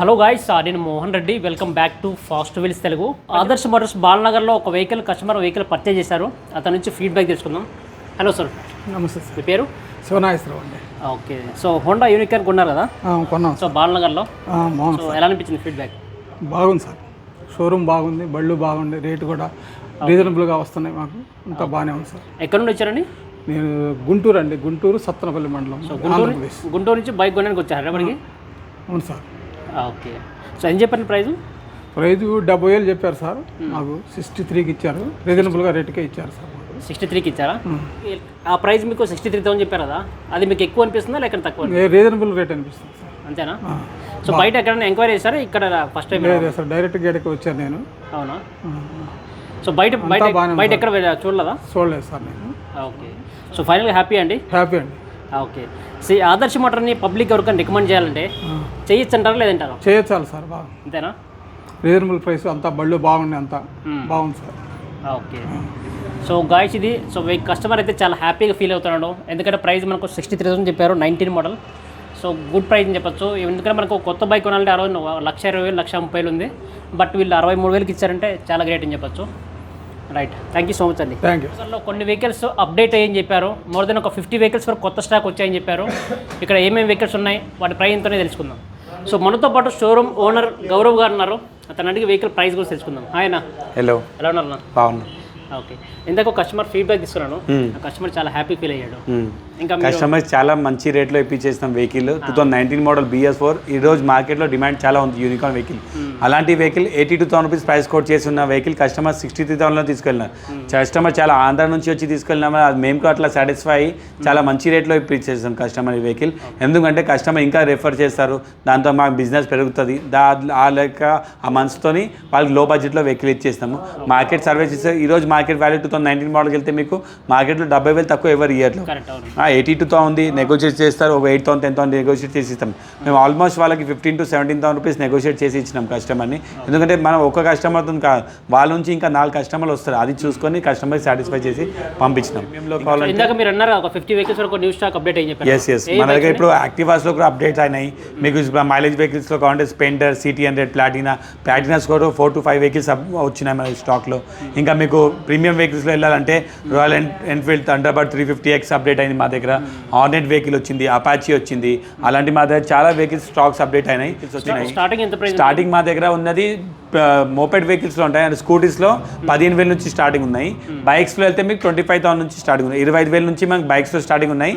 Hello guys నేను Mohan Reddy. Welcome back to Fast Wheels Telugu Adarsh Motors బాలనగర్లో ఒక vehicle customer vehicle purchase చేశారు. అతని నుంచి feedback తెలుసుకుందాం హలో సార్ నమస్తే సార్ మీ పేరు? శివనాగేశ్వరరావు అండి. ఓకే సో హోండా యూనికార్ కొన్నారు కదా? కొన్నాం సో బాలనగర్లో సో ఎలా అనిపించింది ఫీడ్బ్యాక్ బాగుంది సార్ షోరూమ్ బాగుంది బళ్ళు బాగుంది రేటు కూడా రీజనబుల్గా వస్తున్నాయి మాకు. అంతా బాగానే ఉంది సార్ ఎక్కడి నుండి వచ్చారండి? నేను గుంటూరు అండి. గుంటూరు సత్తనపల్లి మండలం గుంటూరు నుంచి బైక్ కొనడానికి వచ్చారు? అవును సార్ ఓకే. సో ఏం చెప్పారు ప్రైస్ ప్రైజు డెబ్బై వేలు చెప్పారు సార్. మాకు సిక్స్టీ త్రీకి ఇచ్చారు. రీజనబుల్గా రేటుకే ఇచ్చారు సార్. సిక్స్టీ త్రీకి ఇచ్చారా? ఆ ప్రైస్ మీకు సిక్స్టీ త్రీ థౌసండ్ చెప్పారు కదా? అది మీకు ఎక్కువ అనిపిస్తుందా లేక తక్కువ రీజనబుల్ రేట్ అనిపిస్తుంది సార్. అంతేనా. సో బయట ఎక్కడైనా ఎంక్వైరీ చేశారా? ఇక్కడ ఫస్ట్ టైం సార్. డైరెక్ట్ గేట్కి వచ్చాను నేను. అవునా? సో బయట బయట బయట ఎక్కడ చూడలేదా? చూడలేదు సార్ నేను. ఓకే. సో ఫైనల్గా హ్యాపీ అండి? హ్యాపీ అండి. ఓకే. సి ఆదర్శ మోటార్ని పబ్లిక్ ఎవరికైనా రికమెండ్ చేయాలంటే ఆ, చేయొచ్చు అంటారా లేదంటారా? చేయొచ్చాలి సార్ బాగా. అంతేనా? రీజనబుల్ ప్రైస్ అంతా బళ్ళు బాగున్నాయి అంతా. బాగుంది సార్. ఓకే. సో గాయస్ ఇది సో కస్టమర్ అయితే చాలా హ్యాపీగా ఫీల్ అవుతున్నాడు. ఎందుకంటే ప్రైస్ మనకు సిక్స్టీ త్రీ థౌసండ్ చెప్పారు nineteen model. So good price అని చెప్పొచ్చు. ఎందుకంటే మనకు కొత్త బైక్ కొనాలంటే అరవై లక్ష ఇరవై వేలు లక్ష ముప్పై వేలు ఉంది. బట్ వీళ్ళు అరవై మూడు వేలకి ఇచ్చారంటే చాలా గ్రేట్ అని చెప్పొచ్చు. Right thank you so much అండి థ్యాంక్ యూ అసలు కొన్ని వెహికల్స్ అప్డేట్ అయ్యని చెప్పారు. మోర్ దెన్ ఒక ఫిఫ్టీ వెహికల్స్ వరకు కొత్త స్టాక్ వచ్చాయని చెప్పారు. ఇక్కడ ఏమేమి వెహికల్స్ ఉన్నాయి? వాటి ప్రైస్ ఎంతనే తెలుసుకుందాం. సో మనతో పాటు షోరూమ్ ఓనర్ గౌరవ్ గారు ఉన్నారు. అతను అడిగి వెహికల్ ప్రైస్ కూడా తెలుసుకుందాం. ఆయన హలో ఎలా ఉన్నారు? బాగున్నా. ఓకే ఇందాక ఒక కస్టమర్ ఫీడ్బ్యాక్ తీసుకున్నాను. కస్టమర్ చాలా హ్యాపీ ఫీల్ అయ్యాడు. ఇంకా కస్టమర్స్ చాలా మంచి రేట్లో ఇప్పించేస్తాం vehicle two thousand nineteen model BS four ఈ రోజు మార్కెట్లో డిమాండ్ చాలా ఉంది యూనికాన్ వెహికల్ అలాంటి vehicle eighty two thousand rupees price quote చేసి ఉన్న వెహికల్ కస్టమర్ సిక్స్టీ త్రీ థౌసండ్లో తీసుకెళ్ళినారు కస్టమర్ చాలా ఆంధ్ర నుంచి వచ్చి తీసుకెళ్ళినాము అది మేము కూడా అట్లా సాటిస్ఫై అయ్యి చాలా మంచి రేట్లో ఇప్పించేస్తాం కస్టమర్ ఈ వెహికల్ ఎందుకంటే కస్టమర్ ఇంకా రెఫర్ చేస్తారు దాంతో మాకు బిజినెస్ పెరుగుతుంది. దా ఆ లెక్క ఆ మనసుతోని వాళ్ళకి లో బడ్జెట్లో వెహికల్ ఇచ్చేస్తాము మార్కెట్ సర్వీస్ ఇస్తే ఈ రోజు market value two thousand nineteen మోడల్కి వెళ్తే మీకు మార్కెట్లో డెబ్బై వేలు తక్కువ ఎవరు ఇయర్లో ఎయిటీ టూ ఉంది నెగోషియేట్ చేస్తారు ఒక eight thousand ten thousand negotiate చేసి ఇస్తాం. మేము ఆల్మోస్ట్ వాళ్ళకి fifteen to seventeen thousand rupees negotiate చేసి ఇచ్చినాం కస్టమర్ని ఎందుకంటే మనం ఒక కస్టమర్తో కాదు వాళ్ళ నుంచి ఇంకా నాలుగు కస్టమర్లు వస్తారు. అది చూసుకొని కస్టమర్ సాటిస్ఫై చేసి పంపించినాం. మేము కావాలంటే ఇందాక మీరు అన్నారు ఒక ఫిఫ్టీ వెహికల్స్ వరకు న్యూ స్టాక్ అప్డేట్ అయ్యి చెప్పారు. ఎస్ ఎస్ మన దగ్గర ఇప్పుడు యాక్టివాస్లో కూడా అప్డేట్స్ అయినాయి. మీకు మైలేజ్ వెహికల్స్లో కావాలంటే Splendor city hundred Platina Platinas కూడా ఫోర్ టు ఫైవ్ వెహికల్స్ వచ్చినాయి మన స్టాక్లో ఇంకా మీకు ప్రీమియం వెహికల్స్లో వెళ్ళాలంటే Royal en Enfield Thunderbird three fifty X update అయింది మా దగ్గర ఆర్నెట్ వెహికల్ వచ్చింది అపాచీ వచ్చింది. అలాంటి మా దగ్గర చాలా వెహికల్స్ స్టాక్స్ అప్డేట్ అయినాయి. స్టార్టింగ్ మా దగ్గర ఉన్నది మోపెడ్ వెహికల్స్లో ఉంటాయి. అండ్ స్కూటీస్లో పదిహేను వేల నుంచి స్టార్టింగ్ ఉన్నాయి. బైక్స్లో వెళ్తే మీకు ట్వంటీ ఫైవ్ థౌసండ్ నుంచి స్టార్టింగ్ ఉన్నాయి. ఇరవై ఐదు వేల నుంచి మనకి బైక్స్లో స్టార్టింగ్ ఉన్నాయి.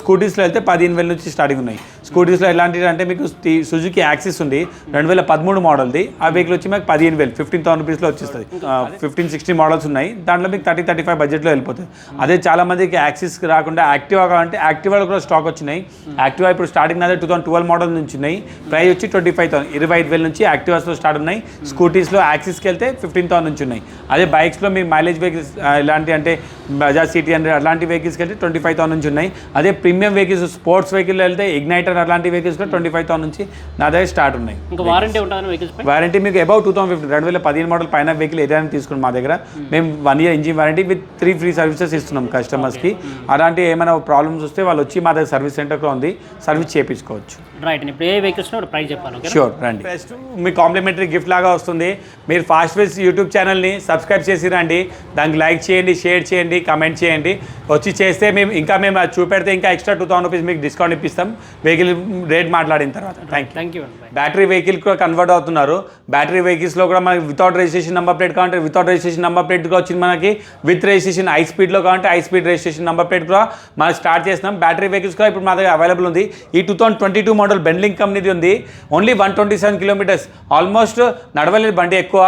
స్కూటీస్లో వెళ్తే పదిహేను వేల నుంచి స్టార్టింగ్ ఉన్నాయి. స్కూటీస్లో ఎలాంటివి అంటే మీకు సుజుకి యాక్సిస్ ఉంది. రెండు వేల పదమూడు మోడల్ది ఆ వెహికల్ వచ్చి మీకు పదిహేను వేలు ఫిఫ్టీన్ థౌసండ్ రూపీస్లో వచ్చేస్తుంది. ఫిఫ్టీన్ సిక్స్టీ మోడల్స్ ఉన్నాయి. దాంట్లో మీకు థర్టీ థర్టీ ఫైవ్ బడ్జెట్లో వెళ్ళిపోతుంది అదే చాలా మందికి యాక్సిస్ రాకుండా యాక్టివా కావాలంటే యాక్టివాలో కూడా స్టాక్ వచ్చినాయి. యాక్టివా ఇప్పుడు స్టార్టింగ్ నాదే టూ థౌసండ్ ట్వెల్వ్ మోడల్ నుంచి ఉన్నాయి. ప్రైస్ వచ్చి ట్వంటీ ఫైవ్ థౌసండ్ ఇరవై ఐదు వేల నుంచి యాక్టివాస్లో స్టార్ట్ ఉన్నాయి. స్కూటీస్లో యాక్సిస్కి వెళ్తే ఫిఫ్టీన్ థౌసండ్ నుంచి ఉన్నాయి. అదే బైక్స్లో మీ మైలేజ్ వెహికల్స్ ఇలాంటి అంటే బజాజ్ సిటీ హండ్రెడ్ అలాంటి వెహికల్స్కి వెళ్తే ట్వంటీ ఫైవ్ థౌసండ్ నుంచి ఉన్నాయి. అదే ప్రీమియం వెహికల్స్ స్పోర్ట్స్ వెహికల్ వెళ్తే ఇగ్నైటర్ అలాంటి వెహికల్స్ కూడా ట్వంటీ ఫైవ్ థౌసండ్ నుంచి నా దగ్గర స్టార్ట్ ఉన్నాయి. ఇంకా వారంటీ పై వారంటీ మీకు అబౌవ్ టూ థౌసండ్ ఫిఫ్టీ రెండు వేల పదిహేను మోడల్ పైన వెహికల్ ఏదైనా తీసుకుని మా దగ్గర. మేము one year engine warranty with three free services ఇస్తున్నాం కస్టమర్స్కి అలాంటి ఏమైనా ప్రాబ్లమ్స్ వస్తే వాళ్ళు వచ్చి మా దగ్గర సర్వీస్ సెంటర్ కూడా ఉంది. సర్వీస్ చేయించుకోవచ్చు రైట్ ఇప్పుడు ఏ వెహికల్స్ ప్రైస్ చెప్పాను షూర్ రండి. ఫస్ట్ మీ కాంప్లిమెంటరీ గిఫ్ట్ లాగా వస్తుంది. మీరు ఫాస్ట్ వేస్ యూట్యూబ్ ఛానల్ని సబ్స్క్రైబ్ చేసి రండి. దానికి లైక్ చేయండి షేర్ చేయండి కమెంట్ చేయండి. వచ్చి చేస్తే మేము ఇంకా మేము అది చూపెడితే ఇంకా ఎక్స్ట్రా టూ థౌసండ్ రూపీస్ మీకు డిస్కౌంట్ ఇప్పిస్తాం. వెహికల్ రేట్ మాట్లాడిన తర్వాత. Thank you thank you battery vehicle కూడా కన్వర్ట్ అవుతున్నారు. బ్యాటరీ వెహికల్స్లో కూడా మనకి వితౌట్ రిజిస్ట్రేషన్ నెంబర్ ప్లేట్ కావాలంటే వితౌట్ రిజిస్ట్రేషన్ నెంబర్ ప్లేట్ కూడా వచ్చింది మనకి. విత్ రిజిస్ట్రేషన్ హై స్పీడ్లో కావాలంటే high speed registration number plate కూడా మనం స్టార్ట్ చేస్తున్నాం. బ్యాటరీ వెహికల్స్ కూడా ఇప్పుడు మా దగ్గర అవైలబుల్ ఉంది. ఈ two thousand twenty two model Benling కంపెనీది ఉంది. Only one twenty seven kilometres almost నడవలేని బండి ఎక్కువ.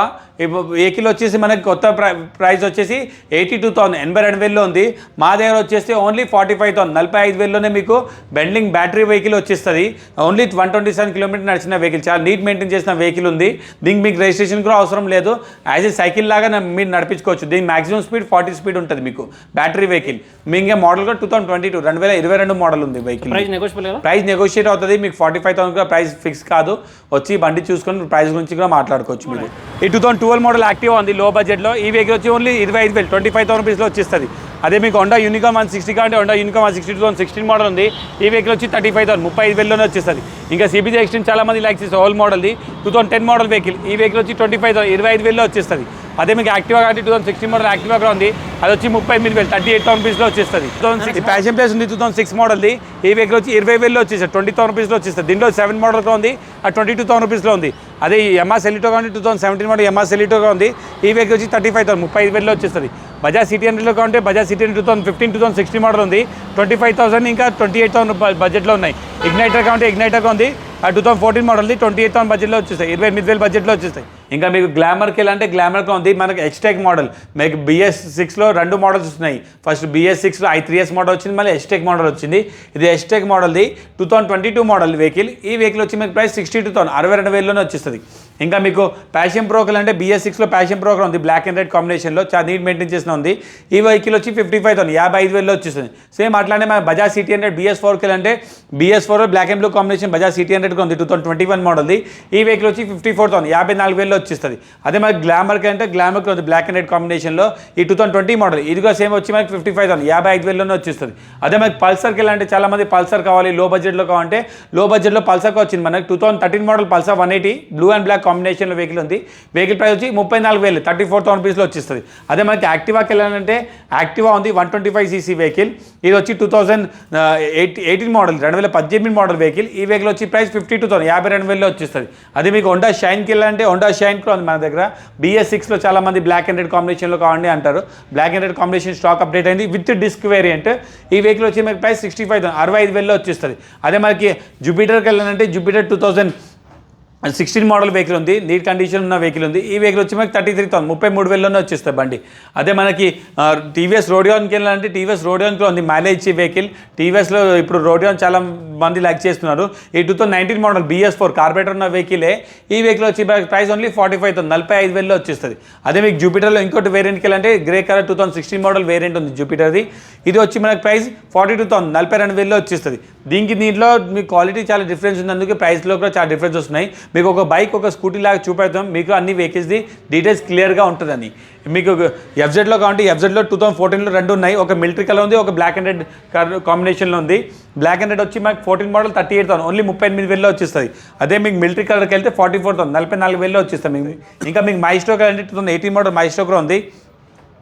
వెహికల్ వచ్చేసి మనకి కొత్త ప్రై ప్రైస్ వచ్చేసి ఎయిటీ టూ థౌసండ్ ఎనభై రెండు వేల్లో ఉంది. మా దగ్గర వచ్చేసి ఓన్లీ ఫార్టీ ఫైవ్ థౌసండ్ నలభై ఐదు వేల్లోనే మీకు బెండ్లింగ్ బ్యాటరీ వెహికల్ వచ్చేస్తుంది. Only one twenty seven kilometre నడిచిన వెహికల్ చాలా నీట్ మెయింటైన్ చేసిన వెహికల్ ఉంది. దీనికి మీకు రిజిస్ట్రేషన్ కూడా అవసరం లేదు. యాజ్ ఏ సైకిల్ లాగా మీరు నడిపించుకోవచ్చు. దీని మాక్సిమం స్పీడ్ ఫార్టీ స్పీడ్ ఉంటుంది మీకు బ్యాటరీ వెహికల్. మీ ఇంకా మోడల్ కూడా టూ థౌసండ్ ట్వంటీ టూ రెండు వేల ఇరవై రెండు మోడల్ ఉంది వెహికల్ ప్రైస్ నెగోషియేట్ అవుతుంది. మీకు ఫార్టీ ఫైవ్ థౌసండ్ కూడా ప్రైస్ ఫిక్స్ కాదు. వచ్చి బండి చూసుకొని ప్రైస్ గురించి కూడా మాట్లాడుకోవచ్చు మీరు. ఈ two thousand dual model active ఉంది లో బడ్జెట్లో ఈ వెహికల్ వచ్చి ఓన్లీ ఇరవై ఐదు వేలు ట్వంటీ ఫైవ్ థౌసండ్ రూపీస్లో వచ్చేస్తుంది. అదే మీకు హోండా యూనికామ్ వన్ సిక్స్టీ కావాలంటే Honda Unicorn one sixty two thousand sixteen model ఉంది. ఈ వెహికల్ వచ్చి థర్టీ ఫైవ్ థౌసండ్ ముప్పై ఐదు వేలలోనే వచ్చేస్తుంది. ఇంకా సిబిజీ ఎక్స్టెన్ చాలా మంది లైక్ చేస్తారు old మోడల్ది two thousand ten model vehicle ఈ వెహికల్ వచ్చి ట్వంటీ ఫైవ్ థౌసండ్ ఇరవై ఐదు వేలలో వచ్చేస్తుంది. అదే మీకు యాక్టివా కాబట్టి two thousand sixteen model Activa కూడా ఉంది. అది వచ్చి ముప్పై ఎనిమిది వేలు థర్టీ ఎయిట్ థౌసండ్ రూపీస్లో వచ్చేస్తుంది. Two thousand six Passion Plus ఉంది టూ థౌసండ్ సిక్స్ మోడల్ది ఈ వెహికల్ వచ్చి ఇరవై వేలలో వచ్చేసారు ట్వంటీ థౌసండ్ రూపీస్లో వచ్చేస్తుంది. దీంట్లో సెవెన్ మోడల్ ఉంది. ఆ ట్వంటీ టూ థౌసండ్ రూపీస్లో ఉంది. అదే ఈ ఎంఆర్ సెలిటో కానీ two thousand seventeen model MR సెలిటోగా ఉంది. ఈ వెహికల్ వచ్చి థర్టీ ఫైవ్ థౌసండ్ ముప్పై ఐదు వేలలో వచ్చేస్తుంది. బజాజ్ సిటీ హండ్రెడ్లో కావాలంటే Bajaj CT hundred two thousand fifteen two thousand sixteen model ఉంది. ట్వంటీ ఫైవ్ థౌసండ్ ఇంకా ట్వంటీ ఎయిట్ థౌసండ్ బడ్జెట్లో ఉన్నాయి. ఇగ్నైటర్ కావాలంటే ఇగ్నైటర్గా ఉంది. ఆ టూ థౌసండ్ ఫోర్టీన్ మోడల్ది ట్వంటీ ఎయిట్ థౌసండ్ బడ్జెట్లో వచ్చేస్తాయి ఇరవై ఎనిమిది వేలు బడ్జెట్లో వచ్చేస్తాయి ఇంకా మీకు గ్లామర్కి వెళ్ళాలంటే గ్లామర్గా ఉంది. మనకి హెచ్టెక్ మోడల్ మీకు బిఎస్ సిక్స్లో రెండు మోడల్స్ వస్తున్నాయి. ఫస్ట్ బిఎస్ సిక్స్లో ఐ త్రీ ఎస్ మోడల్ వచ్చింది. మళ్ళీ హెచ్టెక్ మోడల్ వచ్చింది. ఇది హెచ్టెక్ మోడల్ది two thousand twenty two model vehicle ఈ వెహికల్ వచ్చి మీకు ప్రైస్ సిక్స్టీ టూ థౌసండ్ అరవై రెండు వేలలోనే వచ్చేస్తుంది. ఇంకా మీకు ప్యాషన్ ప్రోకల్ అంటే బిఎస్ సిక్స్లో ప్యాషన్ ప్రోకల్ ఉంది. బ్లాక్ అండ్ రెడ్ కాంబినేషన్లో చాలా నీట్ మెయింటైన్ చేసిన ఉంది. ఈ వెహికల్ వచ్చి ఫిఫ్టీ ఫైవ్ థౌసండ్ యాభై ఐదు వేలలో వచ్చేస్తుంది. సేమ్ అట్లానే మన బజాజ్ సిటీ హండ్రెడ్ బిఎస్ ఫోర్కి అంటే BS four black and blue combination Bajaj CT హండ్రెడ్గా ఉంది. టూ థౌసండ్ ట్వంటీ వన్ మోడల్ది ఈ వెహికల్ వచ్చి ఫిఫ్టీ ఫోర్ థౌసండ్ యాభై నాలుగు వేలలో వచ్చేస్తుంది. అదే మనకి గ్లామర్కి అంటే గ్లామర్కి ఉంది బ్లాక్ అండ్ రెడ్ కాంబినేషన్లో ఈ టూ థౌసండ్ ట్వంటీ మోడల్ ఇదిగో సేమ్ వచ్చి మనకి ఫిఫ్టీ ఫైవ్ థౌసండ్ యాభై ఐదు వేలలోనే వచ్చేస్తుంది. అదే మనకి పల్సర్కి వెళ్ళాలంటే చాలా మంది పల్సర్ కావాలి లో బడ్జెట్లో కావాలంటే లో బడ్జెట్లో పల్సర్కి వచ్చింది. మనకి two thousand thirteen model Pulsar one eighty blue and black కాంబినేషన్లో వెహికల్ ఉంది. వెహికల్ ప్రైస్ వచ్చి ముప్పై నాలుగు వేలు థర్టీ ఫోర్ థౌసండ్ రూపీస్లో వచ్చేస్తుంది. అదే మనకి యాక్టివాకి వెళ్ళాలంటే యాక్టివా ఉంది one twenty five CC vehicle ఇది వచ్చి two thousand eight eighteen model రెండు వేల పద్దెనిమిది మోడల్ వెహికల్ ఈ వెహికల్ వచ్చి ప్రైస్ ఫిఫ్టీ టూ థౌసండ్ యాభై రెండు వేలలో వచ్చేస్తుంది. అదే మీకు హోండా షైన్కి వెళ్ళాలంటే హోండా షైన్ కూడా ఉంది మన దగ్గర. బిఎస్ సిక్స్లో చాలా మంది బ్లాక్ అండ్ రెడ్ కాంబినేషన్లో కావండి అంటారు. Black and red combination stock update అయింది విత్ డిస్క్ వేరియంట్ ఈ వెహికల్ వచ్చి మనకి ప్రైస్ సిక్స్టీ ఫైవ్ అరవై ఐదు వేలలో వచ్చేస్తుంది. అదే మనకి జూపిటర్కి వెళ్ళాలంటే Jupiter two thousand sixteen model vehicle ఉంది. నీట్ కండిషన్ ఉన్న వెహికల్ ఉంది. ఈ వెహికల్ వచ్చి మనకి థర్టీ త్రీ థౌసండ్ ముప్పై మూడు వేలలోనే వచ్చేస్తుంది బండి. అదే మనకి టీవీఎస్ రోడియాన్కి వెళ్ళాలంటే టీవీఎస్ రోడియాన్కి ఉంది. మైలేజ్ వెహికల్ టీవీఎస్లో ఇప్పుడు రోడియాన్ చాలా మంది లైక్ చేస్తున్నారు ఈ two thousand nineteen model BS four carburettor ఉన్న వెహికలే. ఈ వెహికల్ వచ్చి price only forty five thousand నలభై ఐదు వేలలో వచ్చేస్తుంది. అదే మీకు జూపిటర్లో ఇంకోటి వేరియంట్కి వెళ్ళంటే grey colour two thousand sixteen model variant ఉంది జూపిటర్ది. ఇది వచ్చి మనకి ప్రైస్ ఫార్టీ టూ థౌసండ్ నలభై రెండు వేలలో వచ్చేస్తుంది. దీనికి దీంట్లో మీ క్వాలిటీ చాలా డిఫరెన్స్ ఉంది అందుకే ప్రైస్లో కూడా చాలా డిఫరెన్స్ వస్తున్నాయి. మీకు ఒక బైక్ ఒక స్కూటీ లాగా చూపెడతాం. మీకు అన్ని వెహికల్స్ది డీటెయిల్స్ క్లియర్గా ఉంటుందని. మీకు ఎఫ్జెడ్లో కావాలంటే ఎఫ్జెడ్లో టూ థౌసండ్ ఫోర్టీన్లో రెండు ఉన్నాయి. ఒక మిలిటరీ కలర్ ఉంది ఒక బ్లాక్ అండ్ రెడ్ కాంబినేషన్లో ఉంది. బ్లాక్ అండ్ రెడ్ వచ్చి మాకు fourteen model thirty eight thousand only ముప్పై ఎనిమిది వేలలో వచ్చేస్తుంది. అదే మీకు మిలిటరీ కలర్కి వెళ్తే ఫార్టీ ఫోర్ థౌసండ్ నలభై నాలుగు వేలలో వచ్చేస్తాం మీకు ఇంకా మీకు మై స్టోక్ ఎయిటీన్ మోడల్ మై కూడా ఉంది.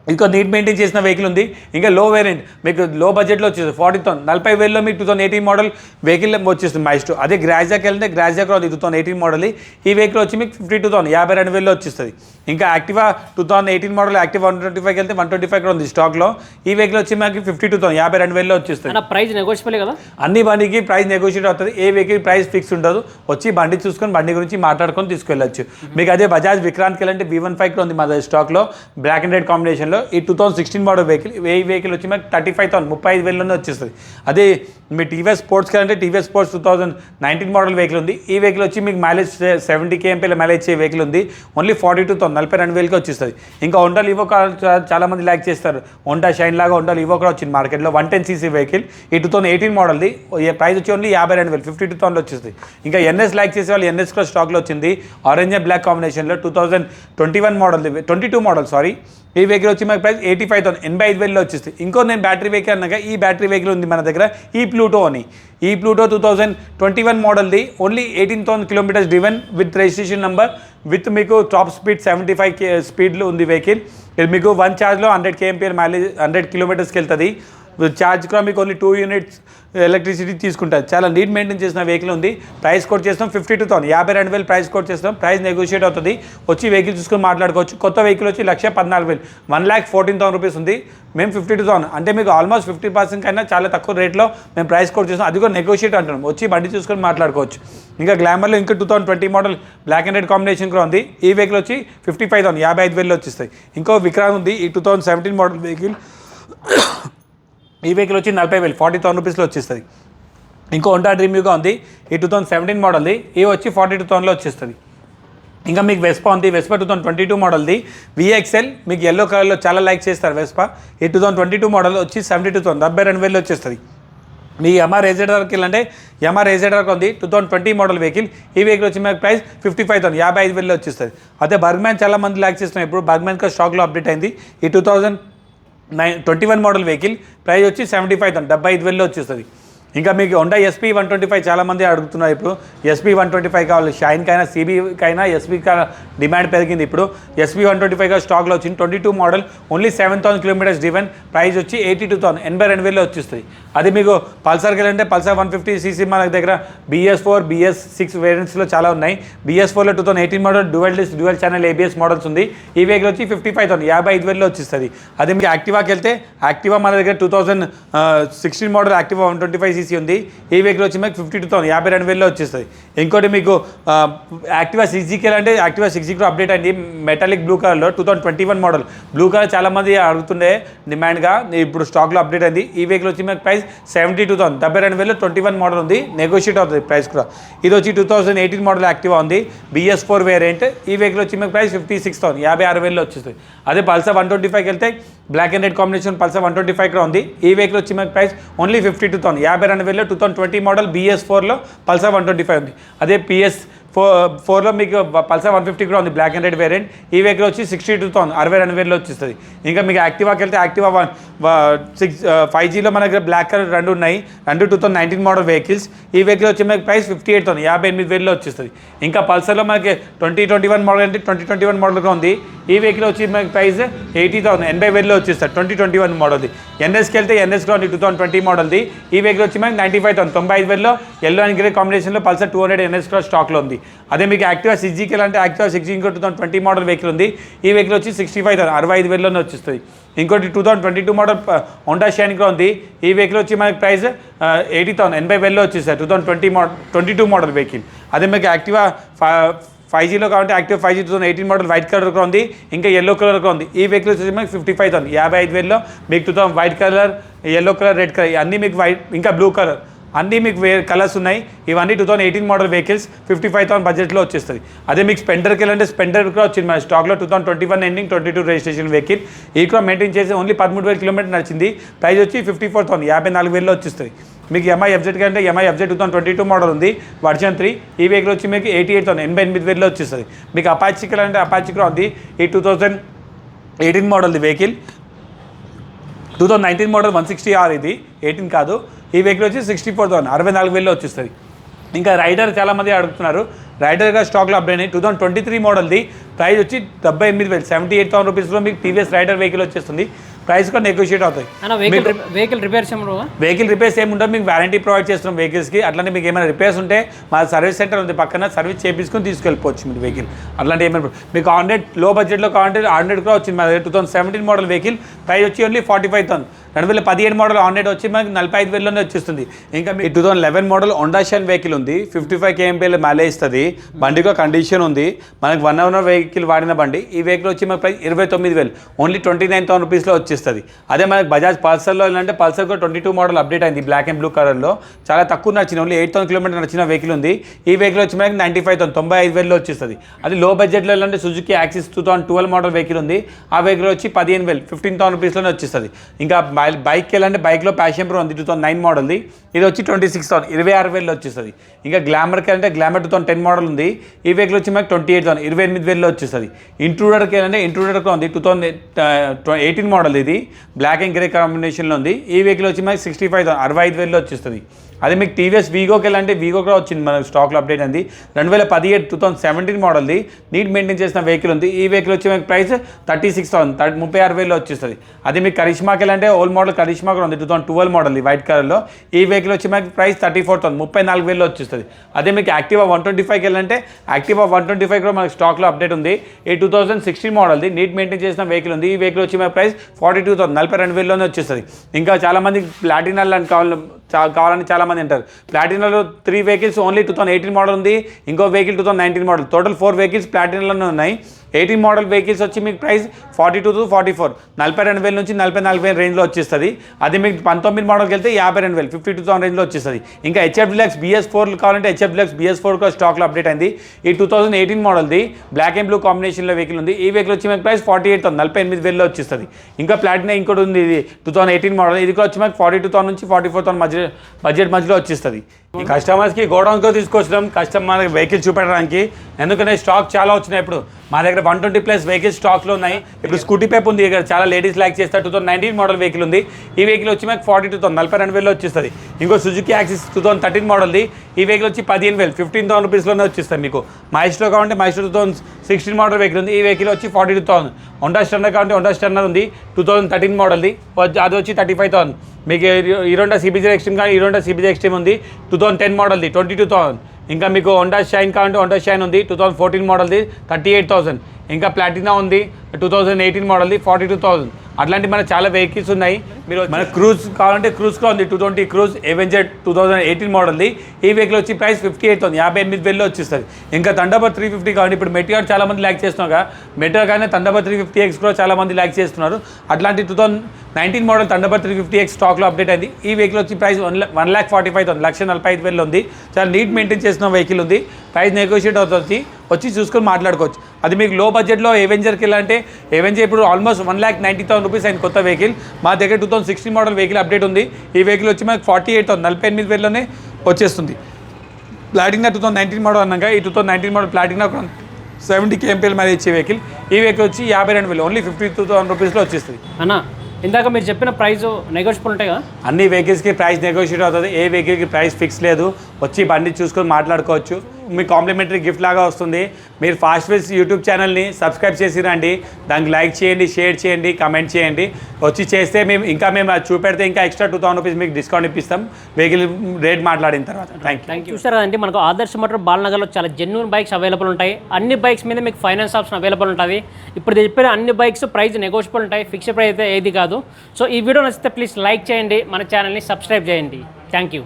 ఇంకో నీట్ మెయింటైన్ చేసిన వెహికల్ ఉంది. ఇంకా లో వేరియంట్ మీకు లో బడ్జెట్లో వచ్చేస్తుంది. ఫార్టీ థౌసండ్ నలభై వేలలో మీకు two thousand eighteen model vehicle వచ్చేస్తుంది మైస్టో అదే గ్రాజాకి వెళ్తే గ్రాజా కూడా టూ థౌసండ్ ఎయిటీన్ మోడల్ ఈ వెహికల్ వచ్చి మీకు ఫిఫ్టీ టూ థౌసండ్ యాభై రెండు వేలలో వచ్చేస్తుంది. ఇంకా Activa two thousand eighteen model active one twenty ఫైవ్కి వెళ్తే వన్ ట్వంటీ ఫైవ్ కూడా ఉంది స్టాక్లో ఈ వెహికల్ వచ్చి మనకి ఫిఫ్టీ టూ థౌసండ్ యాభై రెండు వేలలో వచ్చేస్తుంది. ప్రైస్ నెగోషియబుల్ కదా? అన్ని బండికి ప్రైస్ నెగోషియేట్ అవుతుంది. ఏ వెహికల్ ప్రైస్ ఫిక్స్ ఉండదు. వచ్చి బండి చూసుకొని బండి గురించి మాట్లాడుకొని తీసుకెళ్ళచ్చు. మీకు అదే బజాజ్ విక్రాంత్కి వెళ్ళంటే బీ వన్ ఫైవ్ ఉంది మా స్టాక్లో బ్లాక్ అండ్ రెడ్ వెహికల్లో ఈ two thousand sixteen model vehicle ఏ వెహికల్ వచ్చి మనకి థర్టీ ఫైవ్ థౌసండ్ ముప్పై ఐదు వేలలోనే వచ్చేస్తుంది. అదే మీ టీవీఎస్ స్పోర్ట్స్కి అంటే TVS sports two thousand nineteen model vehicle ఉంది. ఈ వెహికల్ వచ్చి మీకు మైలేజ్ సెవెంటీ కేఎంపీల మైలేజ్ ఇచ్చే వెహికల్ ఉంది. ఓన్లీ ఫార్టీ టూ థౌసండ్ నలభై రెండు వేలకి వచ్చేస్తుంది. ఇంకా ఒంటా లివో చాలామంది ల్యాక్ చాలా మంది చేస్తారు. హోండా షైన్ లాగా ఉండాలి లివో కూడా వచ్చింది మార్కెట్లో వన్ టెన్ సీసీ వెహికల్ ఈ టూ థౌసండ్ ఎయిటీన్ మోడల్ది ప్రైస్ వచ్చి ఓన్లీ యాభై రెండు వేలు ఫిఫ్టీ టూ థౌసండ్ వచ్చేస్తుంది. ఇంకా ఎన్ఎస్ ల్యాక్ చేసే వాళ్ళు ఎన్ఎస్ కూడా స్టాక్లో వచ్చింది. ఆరెంజ్ అండ్ బ్లాక్ కాంబినేషన్లో two thousand twenty one model twenty two model sorry ఈ వెహికల్ వచ్చి మనకి ప్రైస్ ఎయిటీ ఫైవ్ థౌసండ్ ఎనభై ఐదు వేలలో వచ్చేస్తుంది ఇంకో నేను బ్యాటరీ వెహికల్ అన్నాక ఈ బ్యాటరీ వెహికల్ ఉంది మన దగ్గర ఈ ప్లూటో అని. ఈ Pluto two thousand twenty one మోడల్ది only eighteen thousand kilometres driven with registration number with మీకు top speed seventy five K స్పీడ్లో ఉంది వెహికల్ ఇది మీకు వన్ ఛార్జ్లో హండ్రెడ్ కేఎంపీఆర్ మైలేజ్ హండ్రెడ్ కిలోమీటర్స్కి వెళ్తుంది. ఛార్జ్ కూడా మీకు ఓన్లీ టూ యూనిట్స్ ఎలక్ట్రిసిటీ తీసుకుంటారు. చాలా నీట్ మెయింటైన్ చేసిన వెహికల్ ఉంది. ప్రైస్ కోట్ చేస్తాం ఫిఫ్టీ టూ థౌసండ్ యాభై రెండు వేలు ప్రైస్ కోట్ చేస్తాం. ప్రైస్ నెగోషియేట్ అవుతుంది. వచ్చి వెహికల్ చూసుకొని మాట్లాడుకోవచ్చు. కొత్త వెహికల్ వచ్చి లక్ష పద్నాలుగు వేలు. One lakh fourteen thousand rupees ఉంది. మేము ఫిఫ్టీ టూ థౌసండ్ అంటే మీకు ఆల్మోస్ట్ ఫిఫ్టీ పర్సెంట్ కన్నా చాలా తక్కువ రేట్లో మేము ప్రైస్ కోట్ చేస్తాం. అది కూడా నెగోషియేట్ అంటున్నాం. వచ్చి బండి చూసుకొని మాట్లాడుకోవచ్చు. ఇంకా గ్లామర్లో ఇంకా two thousand twenty model black and red combination కూడా ఉంది. ఈ వెహికల్ వచ్చి ఫిఫ్టీ ఫైవ్ థౌసండ్ యాభై ఐదు వేలు వచ్చేస్తాయి. ఇంకో విక్రాంత్ ఉంది. ఈ two thousand seventeen model vehicle ఈ వెహికల్ వచ్చి నలభై వేలు ఫార్టీ థౌసండ్ రూపీస్లో వచ్చేస్తుంది. ఇంకో హోండా డ్రీమ్ యూగా ఉంది ఈ టూ థౌసండ్ సెవెంటీన్ మోడల్ది ఇవి వచ్చి ఫార్టీ టూ థౌసండ్లో వచ్చేస్తుంది. ఇంకా మీకు వెస్పా ఉంది Vespa two thousand twenty two మోడల్ది VXL మీకు ఎల్లో కలర్లో చాలా లైక్ చేస్తారు వెస్పా ఈ two thousand twenty two model వచ్చి సెవెంటీ టూ థౌసండ్ డెబ్బై రెండు వేలు వచ్చేస్తుంది. మీ ఎంఆర్ ఏజెడర్కి వెళ్ళంటే ఎంఆర్ ఏజెడర్కి ఉంది two thousand twenty model vehicle ఈ వెహికల్ వచ్చి మీకు ప్రైస్ ఫిఫ్టీ ఫైవ్ థౌసండ్ యాభై ఐదు వేలు వచ్చేస్తుంది. అదే బర్గ్మ్యాన్ చాలా మంది లైక్ చేస్తున్నాయి ఇప్పుడు బర్గ్మ్యాన్ కూడా స్టాక్లో అప్డేట్ అయింది. ఈ two thousand nine twenty one model vehicle price వచ్చి సెవెంటీ ఫైవ్ థౌసండ్ డెబ్బై ఐదు వేలలో వచ్చేస్తుంది. ఇంకా మీకు Honda SP one twenty five చాలామంది అడుగుతున్నారు ఇప్పుడు. ఎస్పీ వన్ ట్వంటీ ఫైవ్ కావాలి. షైన్కైనా సిబీకైనా ఎస్పీకి డిమాండ్ పెరిగింది ఇప్పుడు. ఎస్పీ వన్ ట్వంటీ ఫైవ్ స్టాక్లో వచ్చింది. Twenty two model only seven thousand kilometres driven price వచ్చి ఎయిటీ టూ థౌసండ్ ఎనభై రెండు వేలు వచ్చేస్తుంది అది మీకు పల్సర్కి వెళ్ళంటే పల్సర్ వన్ ఫిఫ్టీ సీసీ మన దగ్గర బిఎస్ ఫోర్ బిఎస్ సిక్స్ వేరియంట్స్లో చాలా ఉన్నాయి. బిఎస్ ఫోర్లో two thousand eighteen model dual disc dual channel ABS models ఉంది. ఈ వెహికల్ వచ్చి ఫిఫ్టీ ఫైవ్ థౌసండ్ యాభై ఐదు వేలలో వచ్చేస్తుంది. అదే మీకు యాక్టివాకి వెళ్తే యాక్టివా మన దగ్గర two thousand sixteen model Activa one twenty five CC ఉంది. ఈ వెహికల్ వచ్చి మీకు ఫిఫ్టీ టూ థౌసండ్ యాభై రెండు వేలలో వచ్చేస్తుంది. ఇంకోటి మీకు యాక్టివా సిక్స్ జీకే అంటే యాక్టివా సిక్స్ జీకే అప్డేట్ అయింది. మెటాలిక్ బ్లూ కలర్లో two thousand twenty one model blue colour చాలా మంది అడుగుతుండే డిమాండ్గా. ఇప్పుడు స్టాక్లో అప్డేట్ అయింది. ఈ వెహికల్ వచ్చి మీకు ప్రైస్ సెవెంటీ టూ థౌసండ్ డెబ్బై రెండు వేలలో ట్వంటీ వన్ మోడల్ ఉంది. నెగోషియేట్ అవుతుంది ప్రైస్ కూడా. ఇది వచ్చి two thousand eighteen model Activa ఉంది. బిఎస్ ఫోర్ వేరియంట్ ఈ వెహికల్ వచ్చి మీకు ప్రైస్ ఫిఫ్టీ సిక్స్ థౌసండ్ యాభై ఆరు వేలలో వచ్చేస్తుంది. అదే పల్సర్ వన్ ట్వంటీ ఫైవ్కి వెళ్తే black and red combination Pulsar one twenty five కూడా ఉంది. ఈ వెహికల్ వచ్చి మీకు price only fifty two thousand యాభై రెండు వేలు two thousand twenty model BS ఫోర్లో పల్సర్ వన్ ట్వంటీ ఫైవ్ ఉంది. అదే పిఎస్ ఫోర్ ఫోర్లో మీకు పల్సర్ వన్ ఫిఫ్టీ కూడా ఉంది బ్లాక్ అండ్ రెడ్ వేరియంట్ ఈ వెహికల్ వచ్చి సిక్స్టీ టూ థౌసండ్ అరవై రెండు వేలు వచ్చేస్తుంది. ఇంకా మీకు యాక్టివాకి వెళ్తే యాక్టివా వన్ సిక్స్ ఫైవ్ జీలో మన దగ్గర బ్లాక్ కలర్ రెండు ఉన్నాయి. రెండు two thousand nineteen model vehicles ఈ వెహికల్ వచ్చి మనకి ప్రైస్ ఫిఫ్టీ ఎయిట్ థౌసండ్ యాభై ఎనిమిది వేలలో వచ్చేస్తుంది. ఇంకా పల్సర్లో మనకి ట్వంటీ ట్వంటీ వన్ మోడల్ అంటే ట్వంటీ ట్వంటీ వన్ మోడల్గా ఉంది. ఈ వెహికల్ వచ్చి మనకి ప్రైస్ ఎయిటీ థౌసండ్ ఎనభై వేలలో వచ్చేస్తారు ట్వంటీ ట్వంటీ వన్ మోడల్ది ఎన్ఎస్కి వెళ్తే ఎన్ఎస్లో ఉంది టూ థౌసండ్ ట్వంటీ మోడల్ది ఈ వెహికల్ వచ్చి మనకి నైంటీ ఫైవ్ థౌసండ్ తొంభై ఐదు వేలలో ఎల్లో అండ్ గ్రే కాంబినేషన్లో పల్సర్ టూ హండ్రెడ్ ఎన్ఎస్ కూడా స్టాక్లో ఉంది. అదే మీకు యాక్టివా సిక్స్ అంటే యాక్టివా సిక్స్ జీ ఇంకో two thousand twenty model vehicle ఉంది. ఈ వెహికల్ వచ్చి సిక్స్టీ ఫైవ్ థౌసండ్ అరవై ఐదు వేలలోనే వచ్చేస్తుంది. ఇంకోటి two thousand twenty two model Honda Shine కూడా ఉంది. ఈ వెహికల్ వచ్చి మనకి ప్రైస్ ఎయిటీ థౌసండ్ ఎనభై వేలలో వచ్చేసాయి two thousand twenty model twenty two model vehicle. అదే మీకు యాక్టివా ఫైవ్ జీలో కాబట్టి active five G two thousand eighteen model white colour కూడా ఉంది. ఇంకా ఎల్లో కలర్ కూడా ఉంది. ఈ వెహికల్ వచ్చేసి మనకి ఫిఫ్టీ ఫైవ్ థౌసండ్ యాభై ఐదు వేలలో మీకు two thousand white colour yellow colour red colour అన్నీ మీకు వైట్ ఇంకా బ్లూ కలర్ అన్నీ మీకు వే కలర్స్ ఉన్నాయి. ఇవన్నీ two thousand eighteen model vehicles fifty five thousand బడ్జెట్లో వచ్చేస్తుంది. అదే మీకు స్పెండర్కి వెళ్ళంటే స్పెండర్ కూడా వచ్చింది. మన స్టాక్లో two thousand twenty one ending twenty two registration vehicle ఈ కూడా మెయింటైన్ చేసి ఓన్లీ పదమూడు వేల కిలోమీటర్ నడిచింది. ప్రైస్ వచ్చి ఫిఫ్టీ ఫోర్ థౌసండ్ యాభై నాలుగు వేలలో వచ్చేస్తుంది. మీకు ఎంఐ ఎఫ్జెడ్ కంటే MI FZ two thousand twenty two model ఉంది. వర్జన్ త్రీ ఈ వెహికల్ వచ్చి మీకు ఎయిటీ ఎయిట్ థౌసండ్ ఎనభై ఎనిమిది వేలలో వచ్చేస్తుంది. మీకు అపాచికల్ అంటే అపాచిక్ కూడా ఉంది. ఈ two thousand eighteen మోడల్ది vehicle two thousand nineteen model one sixty R ఇది. ఎయిటీన్ కాదు. ఈ వెహికల్ వచ్చి సిక్స్టీ ఫోర్ థౌసండ్ అరవై నాలుగు వేలలో వచ్చేస్తుంది. ఇంకా రైడర్ చాలామంది అడుగుతున్నారు. రైడర్గా స్టాక్లో అప్డేట్ అయ్యి టూ థౌసండ్ ట్వంటీ త్రీ మోడల్ది ప్రైస్ వచ్చి డెబ్బై ఎనిమిది వేలు సెవెంటీ ఎయిట్ థౌసండ్ రూపీస్లో మీకు టీవీఎస్ రైడర్ వెహికల్ వచ్చేస్తుంది. ప్రైస్ కూడా నెగోషియేట్ అవుతాయి. వెహికల్ రిపేర్స్ వెహికల్ రిపేర్స్ ఏమి ఉండవు మీకు వారంటీ ప్రొవైడ్ చేస్తున్నాం వెహికల్స్కి అట్లానే మీకు ఏమైనా రిపేర్స్ ఉంటే మా సర్వీస్ సెంటర్ ఉంది పక్కన సర్వీస్ చేపించుకొని తీసుకెళ్ళిపోవచ్చు మీరు వెహికల్ అట్లాంటి ఏమైనా మీకు హండ్రెడ్లో బడ్జెట్లో కావాలంటే హండ్రెడ్ కూడా వచ్చింది మా దగ్గర. Two thousand seventeen model vehicle price వచ్చి ఓన్లీ ఫార్టీ ఫైవ్ థౌసండ్ రెండు వేల పదిహేడు మోడల్ హండ్రెడ్ వచ్చి మనకి నలభై ఐదు వేలలోనే వచ్చేస్తుంది. ఇంకా మీ two thousand eleven model Honda Shine vehicle ఉంది. ఫిఫ్టీ ఫైవ్ కేఎంపీఎల్ మైలేజ్ ఇస్తుంది. బండికి కండిషన్ ఉంది. మనకి వన్ అవర్ వెహికల్ వాడిన బండి. ఈ వెహికల్ వచ్చి మనకి ప్రైస్ ఇరవై తొమ్మిది వేలు. ఓన్లీ ట్వంటీ నైన్ థౌసండ్ రూపీస్లో వచ్చేస్తుంది. అదే మనకి బజాజ్ పల్సర్లో ఏంటంటే పల్సర్ కూడా ట్వంటీ టూ మోడల్ అప్డేట్ అయింది బ్లాక్ అండ్ బ్లూ కలర్లో చాలా తక్కువ నచ్చిన ఓన్లీ ఎయిట్ థౌసండ్ కిలోమీటర్ నచ్చిన వెహికల్ ఉంది. ఈ వెహికల్ వచ్చి మనకి నైంటీ ఫైవ్ థౌసండ్ తొంభై ఐదు వేలలో వచ్చేస్తుంది. అది లో బడ్జెట్లో ఏంటంటే Suzuki Access two thousand twelve model vehicle ఉంది. ఆ వెహికల్ వచ్చి పదిహేను వేలు ఫిఫ్టీన్ థౌసండ్ రూపీస్లోనే వచ్చేస్తుంది. ఇంకా బైక్ బైక్కి వెళ్ళంటే బైక్లో ప్యాషన్ ప్రో ఉంది టూ థౌసండ్ నైన్ మోడల్ది ఇది వచ్చి ట్వంటీ సిక్స్ థౌసండ్. ఇరవై ఆరు వేలు వచ్చేస్తుంది. ఇంకా గ్లామర్కి అంటే Glamour two thousand ten model ఉంది. ఈ వెహికల్ వచ్చి మనకి ట్వంటీ ఎయిట్ థౌసండ్. ఇరవై ఎనిమిది వేలలో వచ్చేస్తుంది. ఇంట్రూడర్కి అంటే ఇంట్రూడర్ ఉంది. టూ థౌసండ్ ఎయిటీన్ మోడల్ ఇది. బ్లాక్ అండ్ గ్రే కాంబినేషన్లో ఉంది. ఈ వెహికల్ వచ్చి మనకి సిక్స్టీ ఫైవ్ థౌసండ్. అరవై ఐదు వేలలో వచ్చేస్తుంది. అదే మీకు టీవీఎస్ వీగోకి వెళ్ళంటే వీగో కూడా వచ్చింది మన స్టాక్లో అప్డేట్ అంది. రెండు వేల పదిహేడు టూ థౌసండ్ సెవెంటీన్ మోడల్ది నీట్ మెయింటైన్ చేసిన వెహికల్ ఉంది. ఈ వెహికల్ వచ్చి మీకు price thirty six thousand thirty ముప్పై ఆరు వేలు వచ్చేస్తుంది. అదే మీకు కరిష్మాకి వెళ్ళంటే ఓల్డ్ మోడల్ కరిష్మా కూడా ఉంది. Two thousand twelve model white కలర్లో ఈ వెహికల్ వచ్చి మనకి ప్రైస్ థర్టీ ఫోర్ థౌసండ్ ముప్పై నాలుగు వేలు వచ్చేస్తుంది. అదే మీకు యాక్టివా వన్ ట్వంటీ ఫైవ్కి వెళ్ళంటే యాక్టివా వన్ ట్వంటీ ఫైవ్ కూడా మనకి స్టాక్లో అప్డేట్ ఉంది. ఈ టూ థౌసండ్ సిక్స్టీన్ మోడల్ది నీట్ మెయింటైన్ చేసిన వెహికల్ ఉంది. ఈ వెహికల్ వచ్చి మన ప్రైస్ ఫార్టీ టూ థౌసండ్ నలభై రెండు వేలలోనే వచ్చేస్తుంది. ఇంకా చాలామంది ప్లాటినల్ అని కావాలి చా- కావాలని చాలామంది అంటారు. ప్లాటినాలో three vehicles only two thousand eighteen model ఉంది. ఇంకో vehicle two thousand nineteen model total four vehicles ప్లాటినాలోనే ఉన్నాయి. ఎయిటీన్ మోడల్ వెహికల్స్ వచ్చి మీకు price forty two to forty four. నలభై రెండు వేల నుంచి నలభై నాలుగు వేల రేంజ్లో వచ్చేస్తుంది. అది మీకు పంతొమ్మిది మోడల్కి వెళ్తే యాభై రెండు వేలు ఫిఫ్టీ టూ థౌసండ్ రేంజ్లో వచ్చేస్తుంది. ఇంకా హెచ్ఎఫ్ డిలక్స్ బిఎస్ ఫోర్ కావాలంటే హెచ్ఎఫ్ డిలక్స్ బిఎస్ ఫోర్ కూడా స్టాక్లో అప్డేట్ అయింది. ఈ టూ థౌసండ్ ఎయిటీన్ మోడల్ది బ్లాక్ అండ్ బ్లూ కాంబినేషన్లో వెహికల్ ఉంది. ఈ వెహికల్ వచ్చి మీకు ప్రైస్ ఫార్టీ ఎయిట్ థౌసండ్ నలభై ఎనిమిది వేలలో వచ్చేస్తుంది. ఇంకా ప్లాటినా ఇంకోటి ఉంది ఇది టూ థౌసండ్ ఎయిటీన్ మోడల్. ఇది కూడా వచ్చి మనకి ఫార్టీ టూ థౌసండ్ నుంచి ఫార్టీ ఫోర్ థౌసండ్ మధ్య బడ్జెట్ మధ్యలో వచ్చేస్తుంది. ఈ కస్టమర్స్కి గోడౌన్తో తీసుకొచ్చినాం. కస్టమర్ వెహికల్ చూపెట్టడానికి. ఎందుకంటే స్టాక్ చాలా వచ్చినాయి ఇప్పుడు. మా దగ్గర వన్ ట్వంటీ ప్లస్ వెహికల్ స్టాక్లో ఉన్నాయి. ఇప్పుడు స్కూటీ పేప్ ఉంది ఇక్కడ. చాలా లేడీస్ లైక్ చేస్తారు. Two thousand nineteen model vehicle ఉంది. ఈ వెహికల్ వచ్చి మాకు ఫార్టీ టూ థౌసండ్ నలభై రెండు వేలు వచ్చేస్తుంది. ఇంకో Suzuki Access two thousand thirteen మోడల్ది. ఈ వెహికల్ వచ్చి పదిహేను వేలు ఫిఫ్టీన్ థౌసండ్ రూపీస్లోనే వచ్చేస్తుంది మీకు. మైస్ట్రో కావాలంటే Maestro two thousand sixteen model vehicle ఉంది. ఈ వెహికల్ వచ్చి forty two thousand. Honda Stunner కావాలంటే హోండా స్టర్నర్ ఉంది. టూ థౌసండ్ థర్టీన్ మోడల్ది. వచ్చి- అది వచ్చి థర్టీ ఫైవ్ థౌసండ్. మీకు హీరోండా సిబిజీ ఎక్స్ట్రీమ్ కానీ హీరోండా సిబిజీ ఎక్స్ట్రీమ్ ఉంది. Two thousand ten మోడల్ది. Twenty two thousand. ఇంకా మీకు హోండా షైన్ కావాలంటే హోండా షైన్ ఉంది టూ థౌసండ్ ఫోర్టీన్ మోడల్ది థర్టీ ఎయిట్ థౌసండ్ ఇంకా ప్లాటినా ఉంది టూ థౌసండ్ ఎయిటీన్ మోడల్ది ఫార్టీ టూ థౌసండ్ అట్లాంటి మన చాలా వెహికల్స్ ఉన్నాయి. మీరు మన క్రూజ్ కావాలంటే క్రూజ్గా ఉంది. Two twenty cruise Avenger two thousand eighteen మోడల్ది. ఈ వెహికల్ వచ్చి ప్రైస్ ఫిఫ్టీ ఎయిట్ ఉంది యాభై ఎనిమిది వేలు వచ్చేస్తుంది. ఇంకా తండబర్ త్రీ ఫిఫ్టీ కావాలి. ఇప్పుడు మెటిఆర్ చాలా మంది ల్యాక్ చేస్తున్నాగా కదా కానీ తండబర్ త్రీ ఫిఫ్టీ ఎక్స్ కూడా చాలా మంది ల్యాక్ చేస్తున్నారు. అట్లాంటి two thousand nineteen model Thunderbird three fifty X స్టాక్లో అప్డేట్ అయింది. ఈ వెహికల్ వచ్చి price one one lakh forty five thousand లక్ష నలభై ఐదు వేలు ఉంది. చాలా నీట్ మెయింటైన్ చేసిన వెహికల్ ఉంది. ప్రైస్ నెగోషియేట్ అవుతుంది. వచ్చి చూసుకొని మాట్లాడుకోవచ్చు. అది మీకు లో బడ్జెట్లో ఎవెంజర్కి వెళ్ళాలంటే ఎవెంజర్ ఇప్పుడు almost one lakh ninety thousand rupees అయిన కొత్త వెహికల్ మా దగ్గర two thousand sixteen model vehicle update ఉంది. ఈ వెహికల్ వచ్చి మనకి ఫార్టీ ఎయిట్ థౌసండ్ నలభై ఎనిమిది వేలలోనే వచ్చేస్తుంది. Platina two thousand nineteen model అన్నాక ఈ two thousand nineteen model Platina seventy KMPL మరి ఇచ్చే వెహికల్ ఈ వెహికల్ వచ్చి యాభై రెండు వేలు ఓన్లీ ఫిఫ్టీ టూ థౌసండ్ రూపీస్లో వచ్చేస్తుంది. అన్న ఇందాక మీరు చెప్పిన ప్రైస్ నెగోషియబుల్ ఉంటాయి కదా? అన్ని వెహికల్స్కి ప్రైస్ నెగోషియేట్ అవుతుంది. ఏ వెహికల్కి ప్రైస్ ఫిక్స్ లేదు. వచ్చి బండి చూసుకొని మాట్లాడుకోవచ్చు. మీ కాంప్లిమెంటరీ గిఫ్ట్ లాగా వస్తుంది. మీరు ఫాస్ట్ ఫేస్ యూట్యూబ్ ఛానల్ని సబ్స్క్రైబ్ చేసి రండి దానికి లైక్ చేయండి షేర్ చేయండి కమెంట్ చేయండి. వచ్చి చేస్తే మేము ఇంకా మేము అది చూపెడితే ఇంకా ఎక్స్ట్రా టూ థౌసండ్ రూపీస్ మీకు డిస్కౌంట్ ఇప్పిస్తాం. వెహికల్ రేట్ మాట్లాడిన తర్వాత. థ్యాంక్ యూ థ్యాంక్ యూ చూసారు కదండి మనకు ఆదర్శ మోటార్ బాలనగర్లో చాలా జెన్యున్ బైక్స్ అవైలబుల్ ఉంటాయి. అన్ని బైక్స్ మీద మీకు ఫైనాన్స్ ఆప్షన్ అవైలబుల్ ఉంటుంది. ఇప్పుడు చెప్పిన అన్ని బైక్స్ ప్రైస్ నెగోషియబుల్ ఉంటాయి. ఫిక్స్డ్ ప్రైస్ అయితే ఏది కాదు. సో ఈ వీడియో నచ్చితే ప్లీజ్ లైక్ చేయండి. మన ఛానల్ని సబ్స్క్రైబ్ చేయండి. Thank you